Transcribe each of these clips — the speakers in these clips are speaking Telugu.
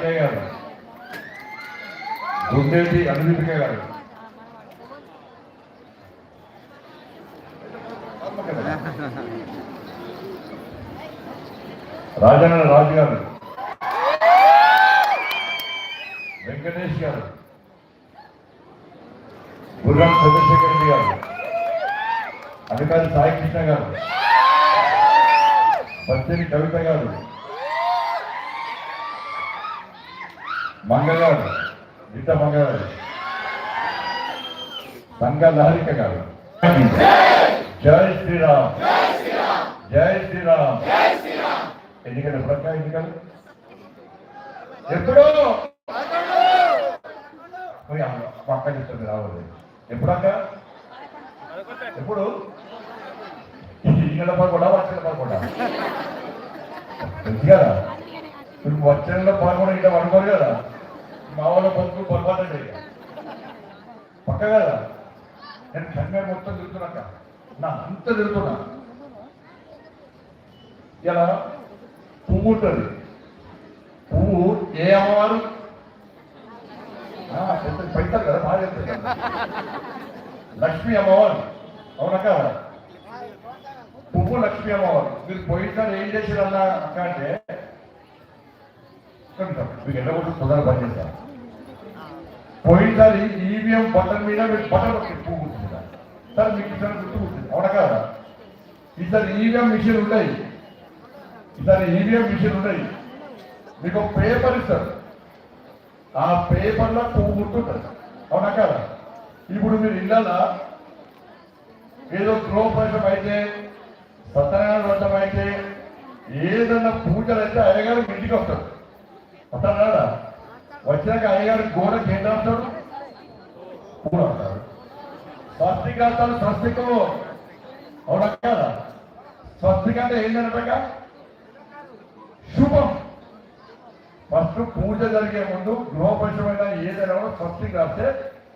సార్ల కనకయ్య గారు గుండేటి అనుదీపిక గారు. రాజన్న రాజు గారు. వెంకటేష్ గారు. గుర్రం చంద్రశేఖర్ రెడ్డి గారు. అధికారి సాయి కృష్ణ గారు. బత్తిని కవిత గారు. మంగ గీత మంగ గారు లహరిక గారు జై శ్రీరామ్. జై శ్రీరామ్. ఎన్నికలు ఎప్పుడక్క ఎన్నికలు? ఎప్పుడో? పక్క చెప్తుంది రావాలి ఎప్పుడక్క ఎప్పుడు? ఈ నెల పడకుండా వచ్చే నెల పడకుండా తెలుసు కదా? ఇప్పుడు వచ్చే పడకుండా ఇంకా పడుకోరు కదా? మా వాళ్ళ బతుకు పొరపాటు పక్క కదా నేను కన్నే మొత్తం తిరుగుతున్నాక. నా అంత తిరుగుతున్నా. ఇలా పువ్వు ఉంటుంది. పువ్వు ఏ అమ్మవారు? ఆ, పెడతారు కదా బాగా చెప్తారు లక్ష్మీ అమ్మవారు. అవునా కదా? పువ్వు లక్ష్మీ అమ్మవారు. మీరు పోయినసారి ఏం చేశారు అన్న అక్క అంటే మీకు మీకు కూడా తొందరగా పనిచేస్తారు పోయినసారి ఈవీఎం బటన్ మీద మీరు బటన్ ఒకటి సార్ మీకు ఇద్దరు గుర్తు ఉంటుంది అవునా కదా? ఈసారి ఈవీఎం మిషన్ ఉన్నాయి. ఈసారి ఈవీఎం మిషన్ ఉన్నాయి. మీకు పేపర్ ఇస్తారు. ఆ పేపర్లో పువ్వు గుర్తుంటుంది అవునా కదా? ఇప్పుడు మీరు ఇళ్ళ ఏదో గృహప్రవేశం అయితే సత్యనారాయణ వ్రతం అయితే ఏదన్నా పూజలు అయితే అయ్యగారు ఇంటికి వస్తారు. వస్తారా వచ్చినాక అయ్యగారు గోడ ఏం రాస్తాడు? పూలు అంటాడు స్వస్తిక రాస్తాడు స్వస్తికము అవునా కదా? స్వస్తిక అంటే ఏంటంటే శుభం. ఫస్ట్ పూజ జరిగే ముందు గృహపరిశమైన ఏదైనా కూడా స్వస్తికి రాస్తే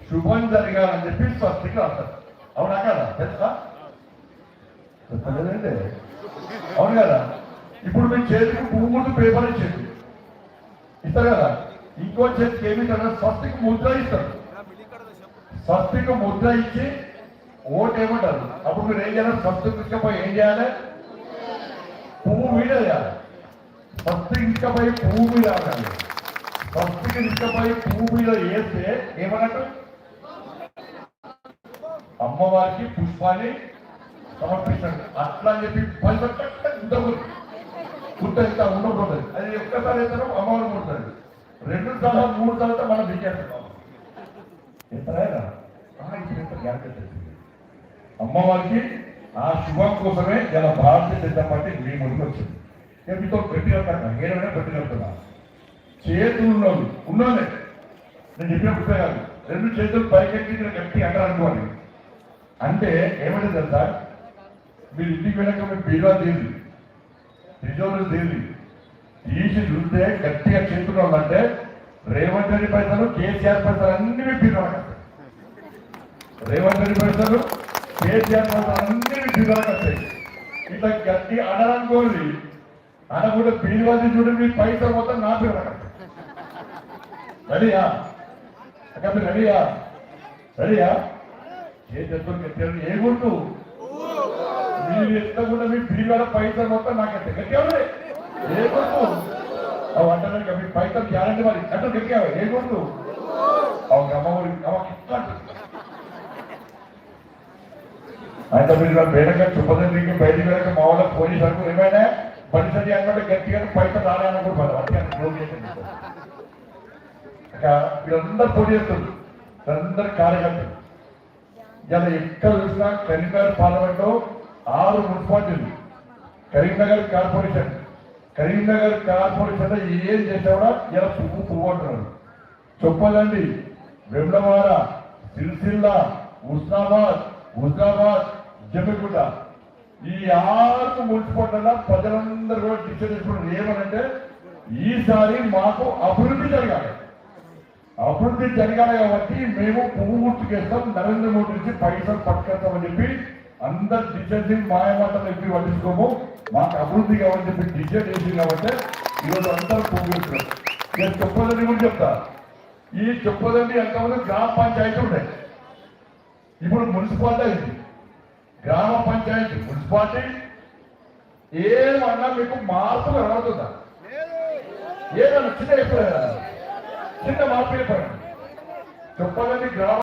శుభం జరగాలని చెప్పి స్వస్తికి రాస్తారు అవునా కదా? తెలుసా? చెప్పలేదండి. అవును కదా? ఇప్పుడు మీ చేతికి పువ్వు పేపర్ ఇచ్చింది ఇస్తారు కదా? ఇంకో చేతికి ఏమిటన్నా స్వస్తికి ముద్ర ఇస్తారు. స్వస్తికి ముద్ర ఇచ్చి ఓటు ఏమంటారు అప్పుడు మీరు ఏం చేయాలి? స్వస్తికి తీసుకపోయి ఏం చేయాలి? పువ్వు మీద వేయాలి. స్వస్తికి తీసుకపోయి పువ్వు మీద వేయాలి. స్వస్తికి తీసుకపోయి పువ్వు మీద వేస్తే ఏమన్నట్టు? అమ్మవారికి పుష్పాన్ని సమర్పించండి అట్లా అని చెప్పి పది ఉండకూడదు గుట్ట ఇంత ఉండకూడదు అది ఒక్కసారి వేస్తాను అమ్మవారు కొడుతుంది రెండు సార్లు మూడు సార్లు మనం దిగేస్తాం ఎంతరైనా అమ్మవారికి ఆ శుభం కోసమే ఇలా భారతీయ జనతా పార్టీ మీ ముందుకు వచ్చింది. నేను మీతో గట్టిగా ఏదైనా గట్టిగా చేతులు ఉన్నవి ఉన్నోనే. నేను చెప్పిన పుస్తకాలు రెండు చేతులు పైకెత్తి నేను గట్టి అంటారు అనుకోండి అంటే ఏమంటే తెలుసా? మీరు ఇంటికి వెళ్ళక మీ బీరువా తీరి రిజర్వ్ తీరి తీసి చూస్తే గట్టిగా చేతులు ఉందంటే రేవంత్ రెడ్డి పైసలు కేసీఆర్ పైసలు అన్ని మీ రేవంత్ రెడ్డి పైసలు కేసీఆర్ పైసలు అన్ని మీ బీరువా ఇట్లా గట్టి అనరనుకోండి అనకుండా బీరువాది చూడండి మీ పైసలు మొత్తం నా పేరు రెడీయా? అక్కడ రెడీయా? రెడీయా? ఏ చెప్తారు గట్టిగా ఏ గుర్తు? మీరు ఎంత కూడా మీ బీరువాల పైసలు మొత్తం నాకు ఎత్తాయి గట్టిగా ఏ గుర్తు? అవి అంటారు మీ పైసలు గ్యారంటీ మరి. అంటే గట్టిగా ఏ గుర్తు అవి అమ్మవారి అమ్మ అయితే మీరు బేడగా చుప్పదండికి బయటికి వెళ్ళక మా వాళ్ళ పోలీసు వరకు ఏమైనా పరిస్థితి అన్నట్టు గట్టిగా పైసలు రాలే అనుకుంటున్నారు అంటే క్లోజ్ చేసింది వీళ్ళందరూ పోటీ చేస్తుంది వీళ్ళందరూ కార్యకర్తలు. ఇలా ఎక్కడ చూసినా కరీంనగర్ పార్లమెంట్ ఆరు మున్సిపాలిటీలు. కరీంనగర్ కార్పొరేషన్. కరీంనగర్ కార్పొరేషన్ ఏం చేసా కూడా ఇలా పువ్వు పువ్వు అంటున్నారు. చెప్పదండి వెమ్లవాడ సిరిసిల్ల ఉస్నాబాద్ హుజాబాద్ జమ్మికుంట. ఈ ఆరు మున్సిపాలిటీల ప్రజలందరూ కూడా డిసైడ్ చేసుకున్నారు ఏమనంటే ఈసారి మాకు అభివృద్ధి జరగాలి. అభివృద్ధి జరగాలి కాబట్టి మేము పువ్వు గుర్తుకేస్తాం. నరేంద్ర మోడీ నుంచి పైసలు పట్టుకెళ్తామని చెప్పి అందరు డిసిషన్ మాయమాటలు ఎప్పుడు పట్టించుకోము. మాకు అభివృద్ధి కావాలని చెప్పి డిసిషన్ చేసి కాబట్టి ఈరోజు అందరూ పువ్వు నేను చెప్పదండి కూడా చెప్తా. ఈ చెప్పదండి ఎంతమంది గ్రామ పంచాయతీ ఉండే ఇప్పుడు మున్సిపాలిటీ అయింది. గ్రామ పంచాయతీ మున్సిపాలిటీ ఏమన్నా మీకు మార్పు కనబడుతుందా ఏదన్నా చిన్న అయిపోయా చిన్న మార్పు అయిపోయా చెప్పదండి గ్రామ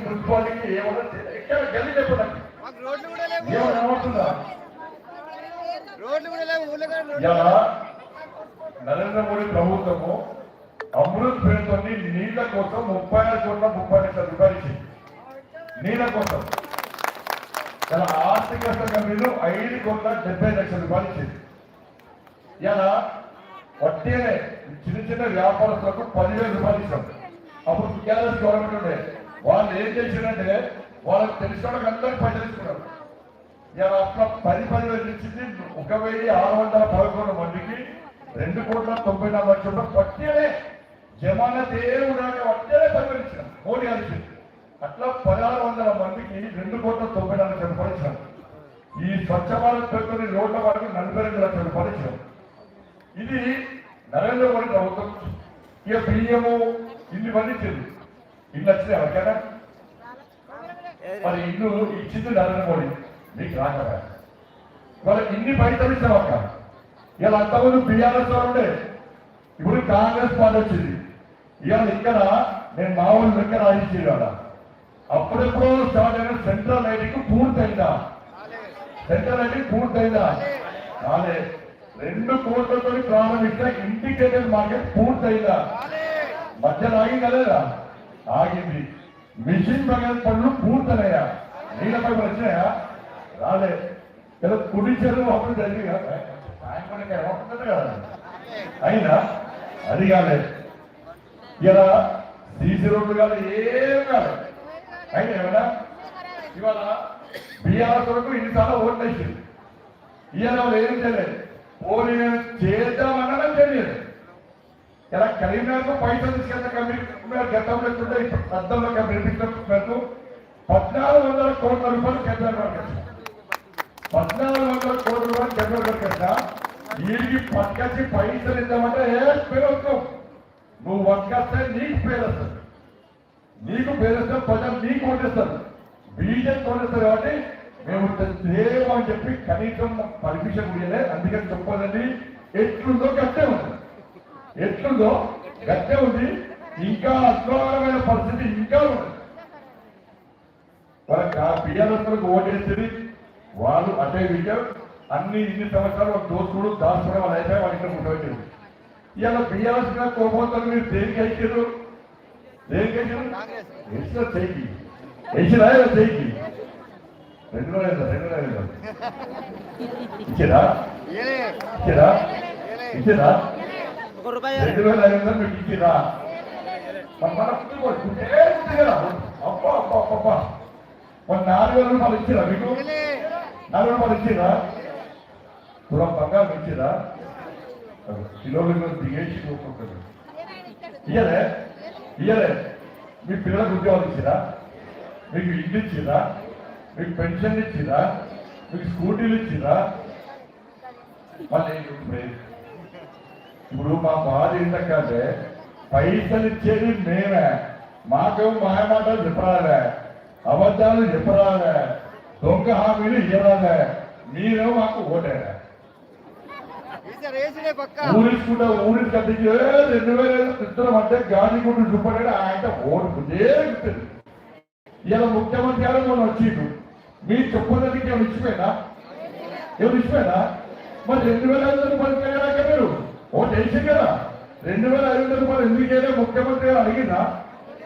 మున్సిపాలిటీకి ఏమన్నా ఎక్కడ గల్లీ చెప్పండి మాకు రోడ్లు కూడా లేవు ఏమన్నా కనబడుతుందా రోడ్లు కూడా లేవు ఊళ్ళో కూడా రోడ్లు ఇలా నరేంద్ర మోడీ ప్రభుత్వము అమృత్ పేరుతో నీళ్ళ కోసం ముప్పై ఆరు కోట్ల ముప్పై లక్షల రూపాయలు ఇచ్చింది. నీళ్ళ కోసం. ఇలా ఆర్థిక సంఘంలో ఐదు కోట్ల డెబ్బై లక్షల రూపాయలు ఇచ్చింది. ఇలా వడ్డీనే చిన్న చిన్న వ్యాపారస్తులకు పదివేల రూపాయలు ఇచ్చాం. అప్పుడు కేరళ గవర్నమెంట్ ఉండే. వాళ్ళు ఏం చేసిందంటే వాళ్ళకి తెలిసిన వాళ్ళకి అందరికీ పైసలు ఇచ్చుకున్నారు. ఇలా అట్లా పది పది వేలు ఒక వెయ్యి ఆరు వందల పదకొండు మందికి రెండు కోట్ల తొంభై నాలుగు లక్షల పట్టేలే జమానత్ ఏ ఉండాలి వట్టేనే పరిపాలించిన మోడీ గారు అట్లా పదహారు వందల మందికి రెండు కోట్ల తొంభై నాలుగు లక్షల పరిచయం ఈ స్వచ్ఛ భారత్ పేరుతో రోడ్ల వారికి నలభై రెండు లక్షల పరిచయం ఇది నరేంద్ర మోడీ ప్రభుత్వం ఇక బియ్యము ఇన్ని మంది ఇల్లు వచ్చినాయి ఎవరికైనా? మరి ఇల్లు ఇచ్చింది నరేంద్ర మోడీ. మీకు రాకరా? వాళ్ళకి ఇన్ని పైసలు ఇచ్చాం అక్క. ఇలా అంతకుముందు బీఆర్ఎస్ ఉండే. ఇప్పుడు కాంగ్రెస్ పార్టీ వచ్చింది. ఇవాళ ఇక్కడ నేను మా ఊళ్ళో లెక్క రాయించి ఇవాళ. అప్పుడెప్పుడో స్టార్ట్ అయిన సెంట్రల్ లైటింగ్ పూర్తయిందా? సెంట్రల్ లైటింగ్ పూర్తయిందా? కాలే రెండు కోట్లతో ప్రారంభించిన ఇంటిగ్రేటెడ్ మార్కెట్ పూర్తయిందా? మధ్యలో ఆగిందా లేదా? ఆగింది. మిషన్ బగల్ పనులు పూర్తయ్యా నీళ్ళపై వచ్చినాయా? రాలే. ఏదో కుడి చెరువు అప్పుడు జరిగి ఏమంటుంది కదా? అయినా అది కాలేదు ఇలా సీసీ రోడ్లు కాదు ఏం కాదు అయినా ఏమన్నా? ఇవాళ బీఆర్ కొరకు ఇన్నిసార్లు ఓట్లు వేసింది. ఇవాళ వాళ్ళు ఏం చేయలేదు. పోనీ చేద్దామన్నా తెలియదు. ఇలా కరీంనగర్ పైసలు తీసుకెళ్తే కంపెనీ గతంలో ఎట్లుంటే ఇప్పుడు అద్దంలో కమిటీ పద్నాలుగు వందల కోట్ల రూపాయలు కేంద్ర కట్టాం పద్నాలుగు వందల కోట్ల రూపాయలు కేంద్ర కట్టా వీడికి పట్టుకొచ్చి పైసలు ఇద్దామంటే ఏ పేరు నువ్వు వస్తే నీకు పేరు వస్తుంది నీకు పేరు వస్తే ప్రజలు నీకు ఓటేస్తారు. బీజేపీ ఓటేస్తారు కాబట్టి మేము దేవు అని చెప్పి కనీసం పర్మిషన్ ఇవ్వలే. అందుకని చెప్పదండి ఎట్లుందో గట్టే ఉంది. ఎట్లుందో గట్టే ఉంది. ఇంకా అద్భుతమైన పరిస్థితి ఇంకా ఉంది. వాళ్ళకి ఆ బియ్యాలకు వాళ్ళు అటే విజయం అన్ని ఇన్ని సంవత్సరాలు వాళ్ళు దోసుకుడు దాచుకోవడం వాళ్ళు అయిపోయి వాళ్ళు ఇక్కడ ఉండవచ్చు ఇవాళ బియ్యాల్స్ కోపోతారు మీరు దేనికి అయిచారు దేనికి వేసిన వేసినా చేయికి. రెండు రోజులు రెండు ఇచ్చిరా? ఇచ్చిరా? ఇచ్చిరా? రూపాయి రెండు వేల ఐదు వందలు మీకు ఇచ్చిరా? అబ్బా అబ్బా అబ్బా, మన నాలుగు వేల రూపాయలు ఇచ్చిరా మీకు? ఏలే నాలుగు రూపాయలు ఇచ్చిరా తులం బంగారం ఇచ్చిరా కిలోమీటర్ దిగేసి కొనుక్కుంటారు ఇయ్యలే ఇయ్యలే. మీ పిల్లలకు ఉద్యోగాలు ఇచ్చిరా? మీకు ఇల్లు ఇచ్చిరా? మీకు పెన్షన్ ఇచ్చిరా? మీకు స్కూటీలు ఇచ్చిరా? మళ్ళీ ఇప్పుడు మా బాధ ఏంటంటే పైసలు ఇచ్చేది మేమే. మాకేమో మాయమాటలు చెప్పరాలే అబద్ధాలు చెప్పరాలే దొంగ హామీలు ఇవ్వరాలే మీరేమో మాకు ఓటేరా. ఊరించుకుంటా ఊరికి కట్టించి "ఏ, రెండు వేల ఇద్దరం అంటే గాలి గుండు చూపడాడు ఆయన ఓటు ఉంటుంది ఇలా ముఖ్యమంత్రి గారు మొన్న వచ్చిండు మీ చెప్పడానికి ఏమైనా ఇచ్చిపోయినా? ఏమైనా ఇచ్చిపోయినా? మరి రెండు వేల ఐదు రూపాయలు చేయడాక మీరు? ఓటు వేసి కదా. రెండు వేల ఐదు వందల రూపాయలు ఎందుకు చేయలే ముఖ్యమంత్రి గారు అడిగినా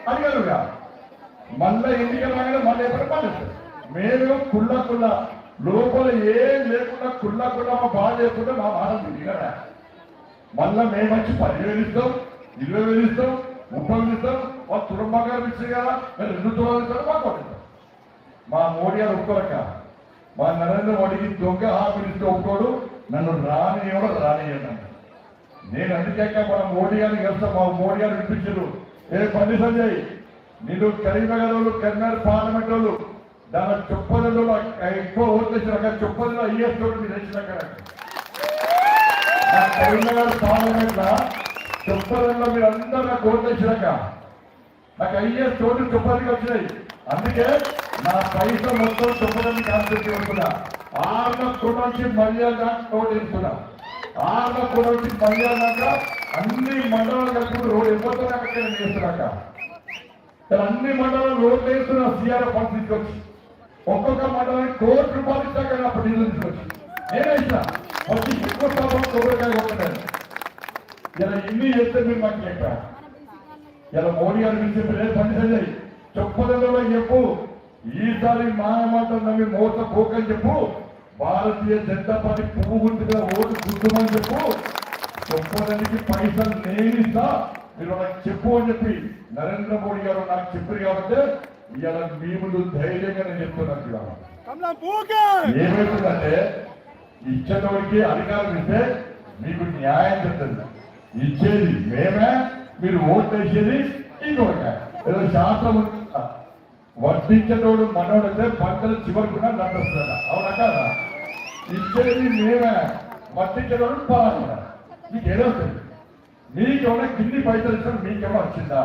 అడిగారుగా. మళ్ళా ఎన్నికలు రాగానే మళ్ళీ ఎప్పుడు మళ్ళీ మేము కుళ్ళ కుళ్ళ. లోపల ఏం లేకుండా కుళ్ళ కుళ్ళ మా బాధ లేకుండా మా బాధ దిగారా మళ్ళా మేము వచ్చి పదివేలు ఇస్తాం ఇరవై వేలు ఇస్తాం ముప్పై వేలు ఇస్తాం వాళ్ళు తురంబాగా ఇచ్చారు కదా? మేము రెండు తులాలు ఇస్తాం మాకు ఒకటి మా మోడీ గారు ఒప్పుకోరక మా నరేంద్ర మోడీకి దొంగ హామీలు ఇస్తే ఒప్పుకోడు నన్ను రాని కూడా రానియన్నాను నేను అందుకే మన మోడీ గారిని కలిసి మా మోడీ గారు వినిపించారు ఏ పని సంజయ్ నేను కరీంనగర్ వాళ్ళు కరీంనగర్ పార్లమెంట్ వాళ్ళు దాని చొప్పదిలో ఎక్కువ ఓట్లు వచ్చినాక చొప్పదిలో ఐఎస్ తోటి మీరు వచ్చినాక నా కరీంనగర్ పార్లమెంట్లో మీరు అందరూ నాకు ఓట్లు వచ్చినాక నాకు ఐఎస్ తోటి చొప్పదికి వచ్చినాయి. అందుకే నా పైసలు మొత్తం చొప్పదని కాన్సెప్ట్ చేస్తున్నా ఆరున కూడా నుంచి మర్యాద ఓటు వేస్తున్నా ఆరున కూడా నుంచి మర్యాద అన్ని మండలాలు కలుపుకుంటూ రోడ్ ఎవరితో అక్కడ చేస్తున్నాక ఇక్కడ అన్ని మండలాలు రోడ్లు వేస్తున్నా సీఆర్ పరిస్థితికి వచ్చి ఒక్కొక్క మండలానికి కోటి రూపాయలు ఇచ్చాక అప్పుడు నిధులు తీసుకొచ్చి. నేనే ఇచ్చిన వచ్చి ఎక్కువ కొబ్బరికాయ కొట్టలేదు. ఇలా ఇన్ని చేస్తే మీరు మాకు చెప్పారు? ఇలా మోడీ గారు మీరు చెప్పి పని సంజయ్. చెప్పదంలో చెప్పు. ఈసారి మాయమాట నమ్మి మోస పోకని చెప్పు. భారతీయ జనతా పార్టీ పువ్వు గుర్తుగా ఓటు గుర్తుమని చెప్పు. చెప్పడానికి పైసలు నేనిస్తా మీరు నాకు చెప్పు అని చెప్పి నరేంద్ర మోడీ గారు నాకు చెప్పారు కాబట్టి ఇలా మీ ముందు ధైర్యంగా నేను చెప్తున్నాను ఏమవుతుందంటే ఇచ్చేటోడికి అధికారం ఇస్తే మీకు న్యాయం చెప్తుంది. ఇచ్చేది మేమే మీరు ఓట్ వేసేది ఇంకొక ఏదో శాస్త్రం? వడ్డించేటోడు మనోడైతే పంటలు చివరికుండా నడుస్తుందా అవునా కాదా? ఇచ్చేది మేమే వడ్డించేటోడు పలానా. మీకు ఏదవుతుంది మీకేమైనా కింది పైసలు ఇస్తాం మీకేమైనా వచ్చిందా?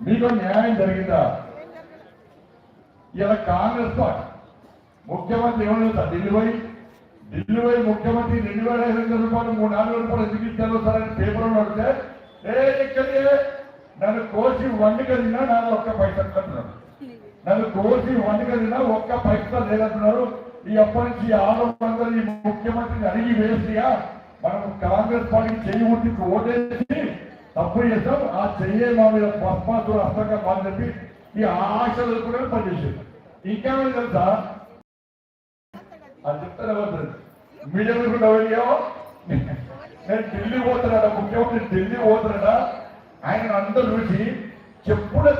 మీకు న్యాయం జరిగిందా? ఇలా కాంగ్రెస్ పార్టీ ముఖ్యమంత్రి ఏమన్నా సార్ ఢిల్లీ పోయి ఢిల్లీ పోయి ముఖ్యమంత్రి రెండు వేల ఐదు వందల రూపాయలు మూడు నాలుగు వేల రూపాయలు ఎందుకు ఇచ్చారో సార్ అని పేపర్ అడిగితే ఏ ఇక్కడే నన్ను కోసి వండుక నాకు ఒక్క పైసా అంటున్నారు నన్ను కోసి వండుక ఒక్క పైసా లేదంటున్నారు. ఈ అప్పటి నుంచి ఈ ఆరు వందలు ఈ ముఖ్యమంత్రిని అడిగి వేసిగా మనం కాంగ్రెస్ పార్టీ చెయ్యి ఉట్టికి ఓటేసి తప్పు చేస్తాం ఆ చెయ్యే మా మీద పద్మాసులు హస్తంగా మాని చెప్పి ఈ ఆశలు కూడా పనిచేసేది ఇంకా తెలుసా? అది చెప్తారా వద్దు మీడియం కూడా వెళ్ళావో నేను ఢిల్లీ పోతున్నాడా? ముఖ్యమంత్రి ఢిల్లీ పోతున్నాడా? ఆయన అందరూ చూసి చెప్పుడు